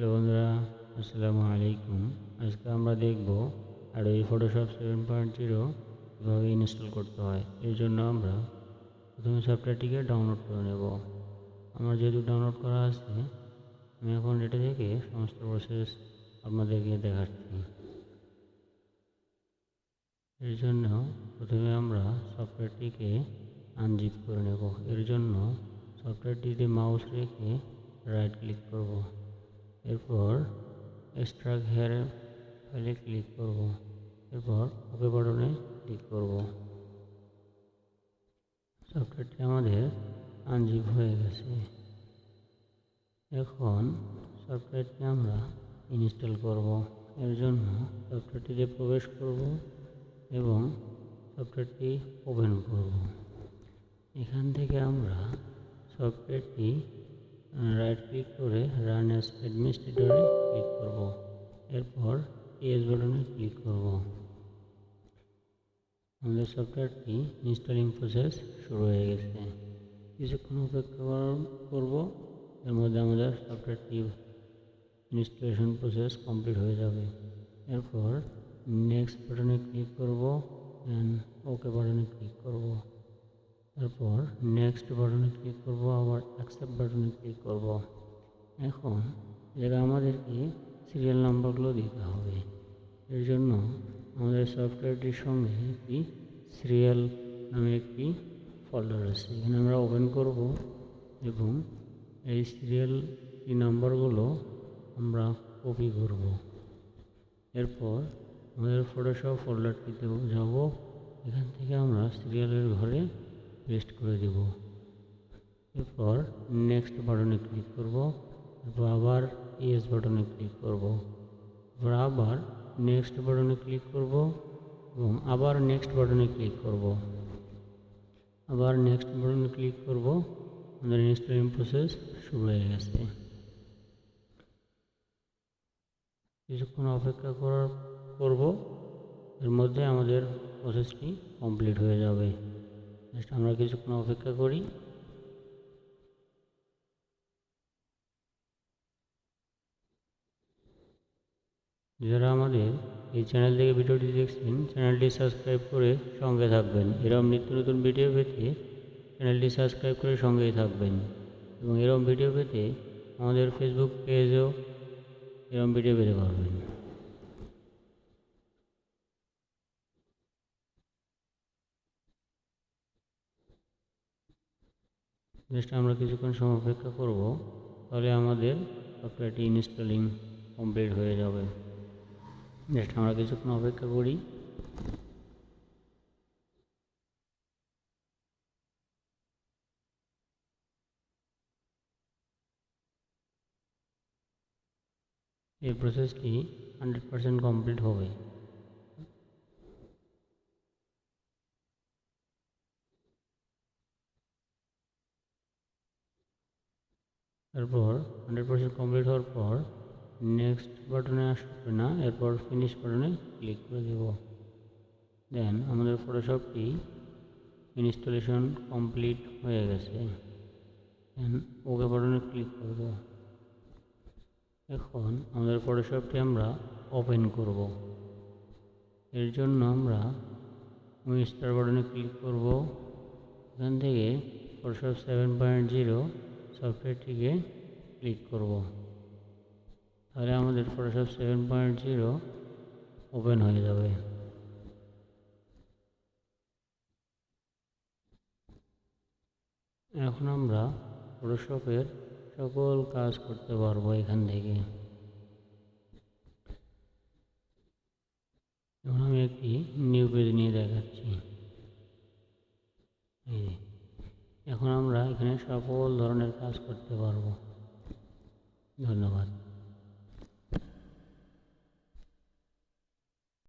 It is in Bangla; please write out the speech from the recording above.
হ্যালো বন্ধুরা, আসসালামু আলাইকুম। আজকে আমরা দেখব Adobe Photoshop seven point zero কীভাবে ইনস্টল করতে হয়। এর জন্য আমরা প্রথমে সফটওয়্যারটিকে ডাউনলোড করে নেব। আমার যেহেতু ডাউনলোড করা আছে, আমি এখন এটা থেকে সমস্ত প্রসেস আপনাদেরকে দেখাচ্ছি। এর জন্য প্রথমে আমরা সফটওয়্যারটিকে আনজিপ করে নেব। এর জন্য সফটওয়্যারটিতে মাউস রেখে রাইট ক্লিক করব। এরপর এক্সট্রাক্ট হেয়ার ফাইলে ক্লিক করব। এরপর ওকে বাটনে ক্লিক করব। সফটওয়্যারটি আমাদের আনজিপ হয়ে গেছে। এখন সফটওয়্যারটি আমরা ইনস্টল করব। এর জন্য সফটওয়্যারটিতে প্রবেশ করব এবং সফটওয়্যারটি ওপেন করব। এখান থেকে আমরা সফটওয়্যারটি রাইট ক্লিক করে রান অ্যাজ অ্যাডমিনিস্ট্রেটরে ক্লিক করব। এরপর এস বাটনে ক্লিক করব। আমাদের সফটওয়্যারটি ইনস্টলিং প্রসেস শুরু হয়ে গেছে। কিছুক্ষণ অপেক্ষা করব। এর মধ্যে আমাদের সফটওয়্যারটি ইনস্টলেশন প্রসেস কমপ্লিট হয়ে যাবে। এরপর নেক্সট বাটনে ক্লিক করব। অ্যান্ড ওকে বাটনে ক্লিক করব। তারপর নেক্সট বাটনে ক্লিক করব, আবার অ্যাকসেপ্ট বাটনে ক্লিক করব। এখন জায়গায় আমাদেরকে সিরিয়াল নাম্বারগুলো দিতে হবে। এর জন্য আমাদের সফটওয়্যারটির সঙ্গে একটি সিরিয়াল নামে একটি ফোল্ডার আছে। এখানে আমরা ওপেন করব এবং এই সিরিয়াল নাম্বারগুলো আমরা কপি করব। এরপর আমাদের ফটোশপ ফোল্ডারটিতে যাব। এখান থেকে আমরা সিরিয়ালের ঘরে পেস্ট করে দেব। এরপর নেক্সট বাটনে ক্লিক করব। এরপর আবার এস বাটনে ক্লিক করব। এরপর আবার নেক্সট বাটনে ক্লিক করব এবং আবার নেক্সট বাটনে ক্লিক করব। আবার নেক্সট বাটনে ক্লিক করব। আমাদের ইনস্টলিং প্রসেস শুরু হয়ে গেছে। কিছুক্ষণ অপেক্ষা করার, করব। এর মধ্যে আমাদের প্রসেসটি কমপ্লিট হয়ে যাবে। জাস্ট আমরা কিছুক্ষণ অপেক্ষা করি। যারা আমাদের এই চ্যানেল থেকে ভিডিওটি দেখছেন চ্যানেলটি সাবস্ক্রাইব করে সঙ্গে থাকবেন। এরকম নিত্য নতুন ভিডিও পেতে চ্যানেলটি সাবস্ক্রাইব করে সঙ্গেই থাকবেন। এবং এরকম ভিডিও পেতে আমাদের ফেসবুক পেজেও এরকম ভিডিও পেতে পারবেন জাস্ট আমরা কিছুক্ষণ সময় অপেক্ষা করব, তাহলে আমাদের সফটওয়্যারটি ইনস্টলিং কমপ্লিট হয়ে যাবে। জাস্ট আমরা কিছুক্ষণ অপেক্ষা করি। এই প্রসেসটি হান্ড্রেড পারসেন্ট কমপ্লিট হবে। তারপর হান্ড্রেড পারসেন্ট কমপ্লিট হওয়ার পর নেক্সট বাটনে আসবে না, এরপর ফিনিশ বাটনে ক্লিক করে দেব। দেন আমাদের ফটোশপটি ইনস্টলেশন কমপ্লিট হয়ে গেছে। দেন ওকে বাটনে ক্লিক করব এখন আমাদের ফটোশপটি আমরা ওপেন করব। এর জন্য আমরা স্টার বাটনে ক্লিক করব। এখান থেকে ফটোশপ সেভেন পয়েন্ট জিরো সফটওয়্যারটিকে ক্লিক করব। তাহলে আমাদের Photoshop seven point zero open হয়ে যাবে। এখন আমরা ফটোশপের সকল কাজ করতে পারব এখান থেকে। এখন আমি একটি নিউ পেজ নিয়ে দেখাচ্ছি এই এখন আমরা এখানে সকল ধরনের কাজ করতে পারব ধন্যবাদ